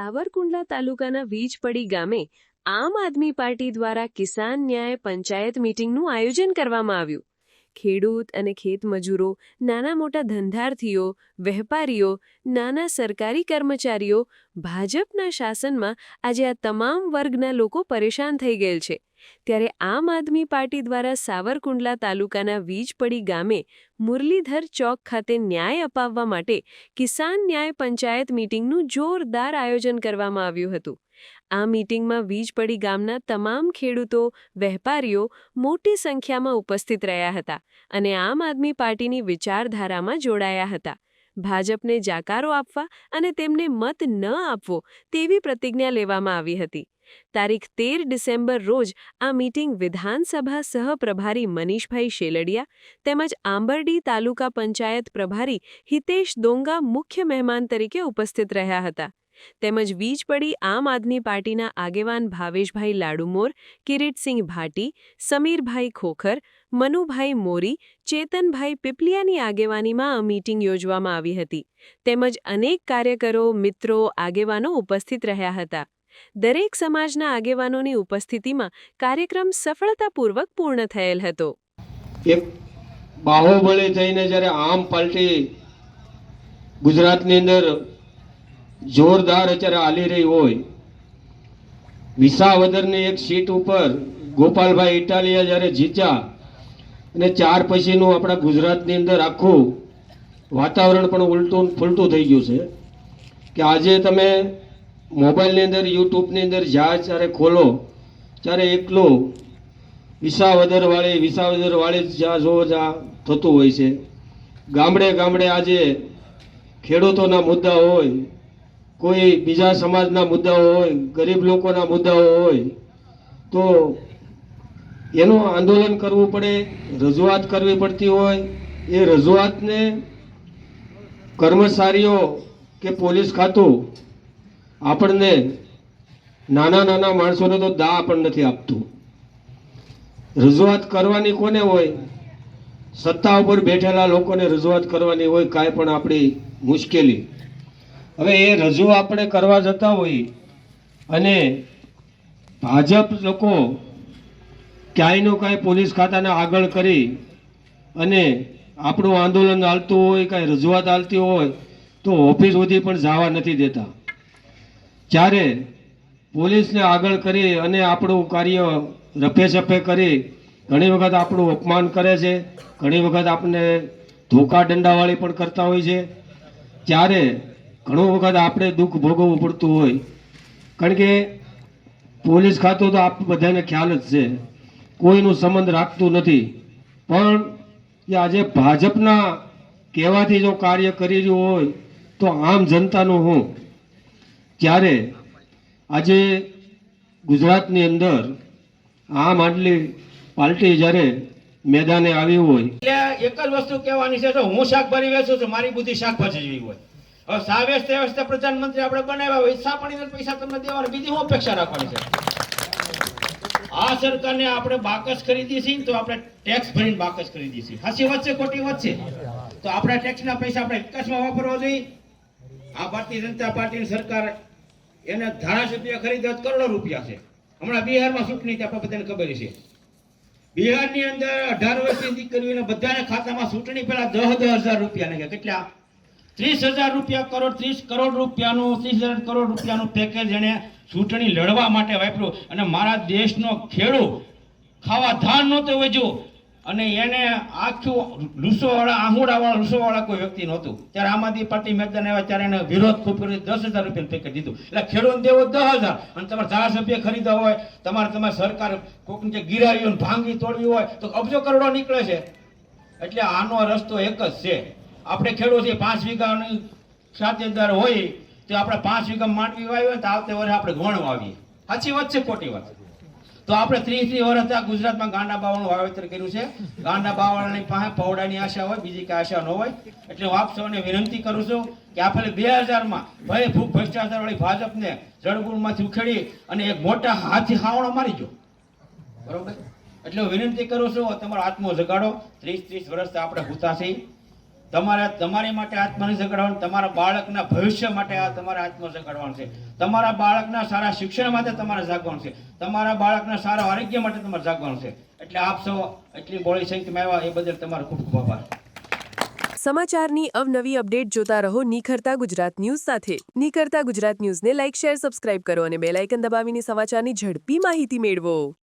સાવરકુંડલા તાલુકાના વીજપડી ગામે આમ આદમી પાર્ટી દ્વારા કિસાન ન્યાય પંચાયત મીટિંગનું આયોજન કરવામાં આવ્યું. ખેડૂત અને ખેતમજૂરો નાના મોટા ધંધાર્થીઓ, વેપારીઓ, નાના સરકારી કર્મચારીઓ, ભાજપના શાસનમાં આજે આ તમામ વર્ગના લોકો પરેશાન થઈ ગયેલ છે. ત્યારે આમ આદમી પાર્ટી દ્વારા સાવરકુંડલા તાલુકાના વીજપડી ગામે મુરલીધર ચોક ખાતે ન્યાય અપાવવા માટે કિસાન ન્યાય પંચાયત મીટિંગનું જોરદાર આયોજન કરવામાં આવ્યું હતું. આ મીટિંગમાં વીજપડી ગામના તમામ ખેડૂતો, વેપારીઓ મોટી સંખ્યામાં ઉપસ્થિત રહ્યા હતા અને આમ આદમી પાર્ટીની વિચારધારામાં જોડાયા હતા. ભાજપને જાકારો આપવા અને તેમને મત ન આપવો તેવી પ્રતિજ્ઞા લેવામાં આવી હતી. તારીખ તેર ડિસેમ્બર રોજ આ મીટિંગ વિધાનસભા સહપ્રભારી મનીષભાઈ શેલડિયા તેમજ આંબરડી તાલુકા પંચાયત પ્રભારી હિતેશ દોંગા મુખ્ય મહેમાન તરીકે ઉપસ્થિત રહ્યા હતા. તેમજ વીજ પડી આમ આદમી પાર્ટીના આગેવાન ભાવેશભાઈ લાડુમોર, કિરીટસિંહ ભાટી, સમીરભાઈ ખોખર, મનુભાઈ મોરી, ચેતનભાઈ પીપલિયાની આગેવાનીમાં આ મીટિંગ યોજવામાં આવી હતી. તેમજ અનેક કાર્યકરો, મિત્રો, આગેવાનો ઉપસ્થિત રહ્યા હતા. દરેક સમાજના આગેવાનોની ઉપસ્થિતિમાં કાર્યક્રમ સફળતાપૂર્વક પૂર્ણ થયેલ હતો. એક બાહુબળી થઈને જ્યારે આમ પાર્ટી ગુજરાતની અંદર જોરદાર અત્યારે હાલી રહી હોય, વિસાવદરની એક સીટ ઉપર ગોપાલભાઈ ઇટાલિયા જ્યારે જીત્યા અને ચાર પછીનું આપણા ગુજરાતની અંદર આખું વાતાવરણ પણ ઉલટું ફૂલટું થઈ ગયું છે કે આજે તમે મોબાઈલની અંદર, યુટ્યુબની અંદર જ્યાં જ્યારે ખોલો, ત્યારે એકલો વિસાવદર વાળી વિસાવદર વાળી જ જ્યાં જોવો જ્યાં થતું હોય છે. ગામડે ગામડે આજે ખેડૂતોના મુદ્દા હોય, કોઈ બીજા સમાજના મુદ્દાઓ હોય, ગરીબ લોકોના મુદ્દાઓ હોય, તો એનું આંદોલન કરવું પડે, રજૂઆત કરવી પડતી હોય. એ રજૂઆતને કર્મચારીઓ કે પોલીસ ખાતું આપણને નાના નાના માણસોને તો દા પણ નથી આપતું. રજૂઆત કરવાની કોને હોય? સત્તા ઉપર બેઠેલા લોકોને રજૂઆત કરવાની હોય કાંઈ પણ આપણી મુશ્કેલી. હવે એ રજૂ આપણે કરવા જતા હોઈએ અને ભાજપ લોકો ક્યાંયનું કાંઈ પોલીસ ખાતાને આગળ કરી અને આપણું આંદોલન હાલતું હોય, કાંઈ રજૂઆત હાલતી હોય, તો ઓફિસ સુધી પણ જવા નથી દેતા. જ્યારે પોલીસને આગળ કરી અને આપણું કાર્ય રફે ચફે કરી ઘણી વખત આપણું અપમાન કરે છે. ઘણી વખત આપણને ધોકા દંડાવાળી પણ કરતા હોય છે. ત્યારે ઘણું વખત આપણે દુઃખ ભોગવવું પડતું હોય. કારણ કે પોલીસ ખાતું તો આપ બધાને ખ્યાલ જ છે. કોઈનું સંબંધ રાખતું નથી. પણ એ આજે ભાજપના કહેવાથી જો કાર્ય કરી રહ્યું હોય તો આમ જનતાનું હું ત્યારે આજે ગુજરાતની અંદર આમ આટલી પાર્ટી જ્યારે મેદાને આવી હોય, એટલે એક જ વસ્તુ કહેવાની છે તો હું શાકભાજી વેચું છું, મારી બુદ્ધિ શાકભાજી જેવી હોય. હવે સાવેસ તેવેસ પ્રધાનમંત્રી આપણે બનાવ્યા હોય સા પાણીના પૈસા તમને દેવાના, બીજી હું અપેક્ષા રાખવાની છે? આ સરકારને આપણે બાકસ ખરીદી છે તો આપણે ટેક્સ ભરીને બાકસ ખરીદી છે હાસી વચ્ચે ખોટી વચ્ચે તો આપણે ટેક્સના પૈસા આપણે વિકાસમાં વાપરવા જોઈએ? આ ભારતીય જનતા પાર્ટીની સરકાર એને ધારાસભ્ય ખરીદ્યા કરોડો રૂપિયા છે. હમણાં બિહારમાં ચૂંટણી ત્યાં બધાને ખબર છે. બિહારની અંદર અઢાર વર્ષની દીકરીઓને બધાને ખાતામાં ચૂંટણી પહેલા દસ દસ હજાર રૂપિયા નાખ્યા કેટલા? ત્રીસ હજાર રૂપિયા કરોડ, ત્રીસ કરોડ રૂપિયાનું, ત્રીસ હજાર કરોડ રૂપિયાનું પેકેજ એને ચૂંટણી લડવા માટે વાપર્યું. અને મારા દેશનો ખેડૂત ખાવા ધાન નહોતો વેચ્યું. અને એને આખું લૂસોવાળા, આહુડાવાળા, લૂસોવાળા કોઈ વ્યક્તિ નહોતું. ત્યારે આમ આદમી પાર્ટી મેદાન આવ્યા ત્યારે એને વિરોધ ખૂબ કરી દસ હજાર રૂપિયા પેકેજ દીધું. એટલે ખેડૂત દેવો દસ હજાર. અને તમારે ધારાસભ્ય ખરીદવા હોય, તમારે તમારે સરકાર કોઈકની જે ગિરાવીઓ ભાંગી તોડવી હોય, તો અબજો કરોડો નીકળે છે. એટલે આનો રસ્તો એક જ છે. આપણે ખેડૂત છીએ, પાંચ વીઘાની સાથેદાર હોય, તો આપણે પાંચ વીઘા માંડવી વાવી હોય તો આવતે વર્ષે આપણે ગોણ વાવીએ સાચી વાત છે ખોટી વાત? તો આપણે ત્રીસ ત્રીસ વર્ષ આ ગુજરાતમાં ગાંડા બાવળનું વાવેતર કર્યું છે. ગાંડા બાવળની પાસે પૌડાની આશા હોય, બીજી કઈ આશા ન હોય. એટલે હું આપ સૌને વિનંતી કરું છું કે આપણે બે હજારમાં ભય, ભૂખ, ભ્રષ્ટાચાર વાળી ભાજપને જળગુણમાંથી ઉખેડી અને એક મોટા હાથી હાવણો મારી ગયો. બરોબર? એટલે વિનંતી કરું છું, તમારો આત્મો જગાડો. ત્રીસ ત્રીસ વર્ષથી આપણે હુતા છીએ. તમારે, તમારી માટે આત્મનિર્ભર કરવાનું તમારા બાળકના ભવિષ્ય માટે આ તમારે આત્મા કરવાનું છે. તમારા બાળકના સારા શિક્ષણ માટે તમારે જાગવાનું છે. તમારા બાળકના સારા આરોગ્ય માટે તમારે જાગવાનું છે. એટલે આપ સૌ એટલી બોળી સંખ્યામાં આવ્યા, એ બદલ તમારો ખૂબ ખૂબ આભાર. સમાચારની અવનવી અપડેટ જોતા રહો નિખરતા ગુજરાત ન્યૂઝ સાથે. નિખરતા ગુજરાત ન્યૂઝને લાઇક, શેર, સબસ્ક્રાઇબ કરો અને બેલ આઇકન દબાવીને સમાચારની ઝડપી માહિતી મેળવો.